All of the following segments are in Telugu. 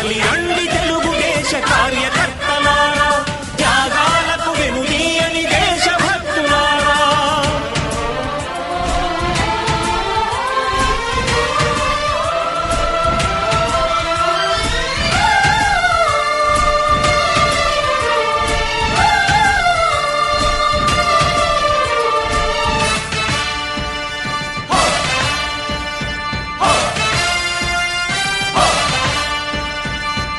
కదలి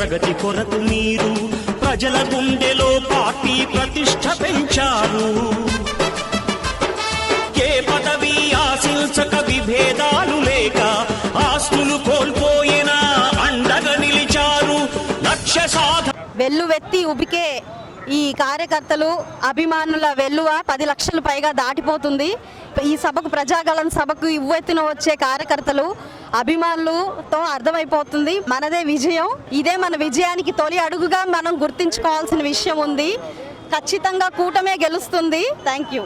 ప్రగతి కొరకు మీరు ప్రజల గుండెలో పార్టీ ప్రతిష్ట పెంచారు. ఏ పదవి ఆశించక విభేదాలు లేక ఆస్తులు కోల్పోయినా అండగా నిలిచారు లక్ష్య సాధ వెల్లువెత్తి ఉబికే ఈ కార్యకర్తలు అభిమానుల వెల్లువ పది లక్షలు పైగా దాటిపోతుంది. ఈ సభకు ప్రజాగళం సభకు ఇవ్వెత్తున వచ్చే కార్యకర్తలు అభిమానులతో అర్థమైపోతుంది. మనదే విజయం. ఇదే మన విజయానికి తొలి అడుగుగా మనం గుర్తించుకోవాల్సిన విషయం ఉంది. ఖచ్చితంగా కూటమే గెలుస్తుంది. Thank you